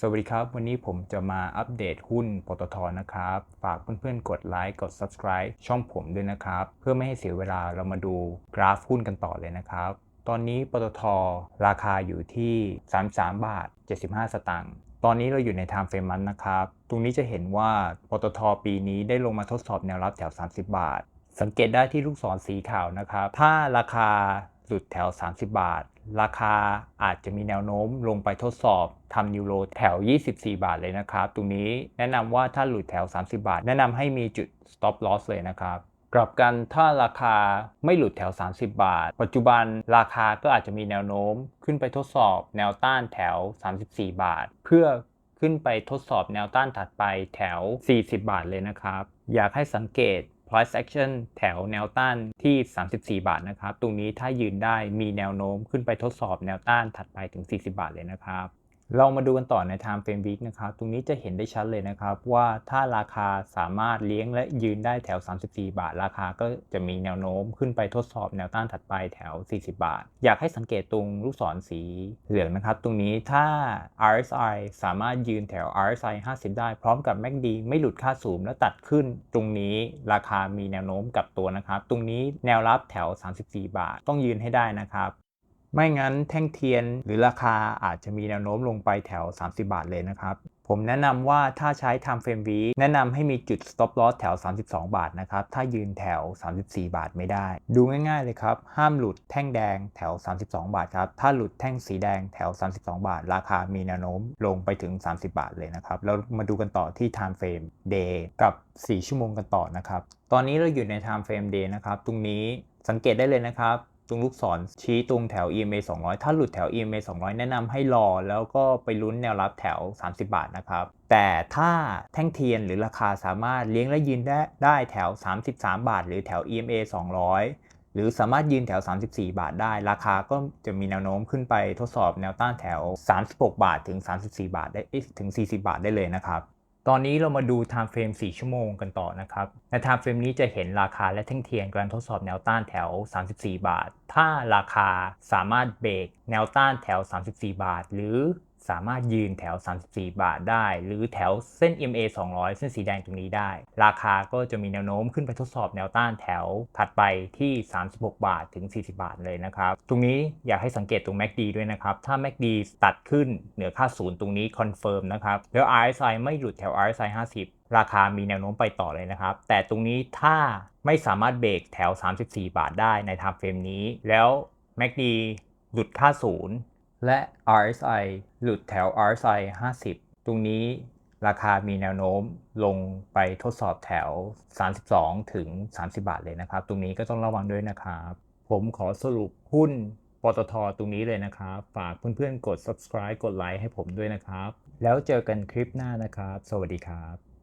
สวัสดีครับ วันนี้ผมจะมาอัปเดตหุ้นปตทนะครับ ฝากเพื่อนๆ กดไลค์กด subscribe ช่องผมด้วยนะครับ เพื่อไม่ให้เสียเวลาเรามาดูกราฟหุ้นกันต่อเลยนะครับ ตอนนี้ปตทราคาอยู่ที่ 33 บาท 75 สตางค์ตอนนี้เราอยู่ใน time frame มันนะครับ ตรงนี้จะเห็นว่าปตทปีนี้ได้ลงมาทดสอบแนวรับแถว 30 บาท สังเกตได้ที่ลูกศรสีขาวนะครับ ถ้าราคาหลุดแถว 30 บาท ราคาอาจจะมีแนวโน้มลงไปทดสอบทำนิวโรแถว 24 บาทเลยนะครับ ตรงนี้แนะนำว่าถ้าหลุดแถว 30 บาท แนะนำให้มีจุด stop loss เลยนะครับกลับกันถ้าราคาไม่หลุดแถว 30 บาท ปัจจุบันราคาก็อาจจะมีแนวโน้ม ขึ้นไปทดสอบแนวต้านแถว 34 บาท เพื่อขึ้นไปทดสอบแนวต้านถัดไปแถว 40 บาทเลยนะครับ อยากให้สังเกต price action แถวแนวต้านที่ 34 บาทนะครับ ตรงนี้ถ้ายืนได้มีแนวโน้มขึ้นไปทดสอบแนวต้านถัดไปถึง 40 บาทเลยนะครับ เรามาดูกันต่อใน time frame week นะครับ ตรงนี้จะเห็นได้ชัดเลยนะครับว่าถ้าราคาสามารถเลี้ยงและยืนได้แถว 34 บาท ราคาก็จะมีแนวโน้มขึ้นไปทดสอบแนวต้านถัดไปแถว 40 บาท อยากให้สังเกตตรงลูกศรสีเหลืองนะครับ ตรงนี้ถ้า RSI สามารถยืนแถว RSI 50 ได้พร้อมกับ MACD ไม่หลุดค่าสูงแล้วตัดขึ้น ตรงนี้ราคามีแนวโน้มกลับตัวนะครับ ตรงนี้แนวรับแถว 34 บาท ต้องยืนให้ได้นะครับ ไม่งั้นแท่งเทียนหรือราคาอาจจะมีแนวโน้มลงไปแถว 30 บาทเลยนะครับ ผมแนะนำว่าถ้าใช้ time frame week แนะนำให้มีจุด stop loss แถว 32 บาทนะครับ ถ้ายืนแถว 34 บาทไม่ได้ ดูง่ายๆเลยครับ ห้ามหลุดแท่งแดงแถว 32 บาทครับ ถ้าหลุดแท่งสีแดงแถว 32 บาท ราคามีแนวโน้มลงไปถึง 30 บาทเลยนะครับเรามาดูกันต่อที่ time frame day กับ 4 ชั่วโมงกันต่อนะครับ ตอนนี้เราอยู่ใน time frame day นะครับ ตรงนี้สังเกตได้เลยนะครับ ตรงลูกศรชี้ตรงแถว EMA 200 ถ้าหลุดแถว EMA 200 แนะนำให้รอ แล้วก็ไปลุ้นแนวรับแถว 30 บาทนะครับ แต่ถ้าแท่งเทียนหรือราคาสามารถเลี้ยงและยืนได้ได้แถว 33 บาท หรือแถว EMA 200 หรือสามารถยืนแถว 34 บาทได้ ราคาก็จะมีแนวโน้มขึ้นไปทดสอบแนวต้านแถว 36 บาทถึง 34 บาทได้ถึง 40 บาทได้เลยนะครับ ตอนนี้เรามาดู time frame 4 ชั่วโมงกันต่อนะครับ ใน time frame นี้จะเห็นราคาและแท่งเทียนการทดสอบแนวต้านแถว 34 บาท ถ้าราคาสามารถเบรกแนวต้านแถว 34 บาท หรือ สามารถยืนแถว 34 บาทได้ หรือแถวเส้น MA 200 เส้นสีแดงตรงนี้ได้ ราคาก็จะมีแนวโน้มขึ้นไปทดสอบแนวต้านแถวถัดไปที่ 36 บาทถึง 40 บาทเลยนะครับ ตรงนี้อยากให้สังเกตตรง MACD ด้วยนะครับ ถ้า MACD ตัดขึ้นเหนือค่าศูนย์ตรงนี้คอนเฟิร์มนะครับ แล้ว RSI ไม่หลุดแถว RSI 50ราคามีแนวโน้มไปต่อเลยนะครับ แต่ตรงนี้ถ้าไม่สามารถเบรกแถว 34 บาทได้ใน time frame นี้ แล้ว MACD หลุดค่าศูนย์ และ RSI หลุดแถว RSI 50 ตรงนี้ราคามีแนวโน้มลงไปทดสอบแถว 32 ถึง 30 บาทเลยนะครับ ตรงนี้ก็ต้องระวังด้วยนะครับ ผมขอสรุปหุ้นปตทตรงนี้เลยนะครับ ฝากเพื่อนๆ กด subscribe กดไลค์ให้ผมด้วยนะครับ แล้วเจอกันคลิปหน้านะครับ สวัสดีครับ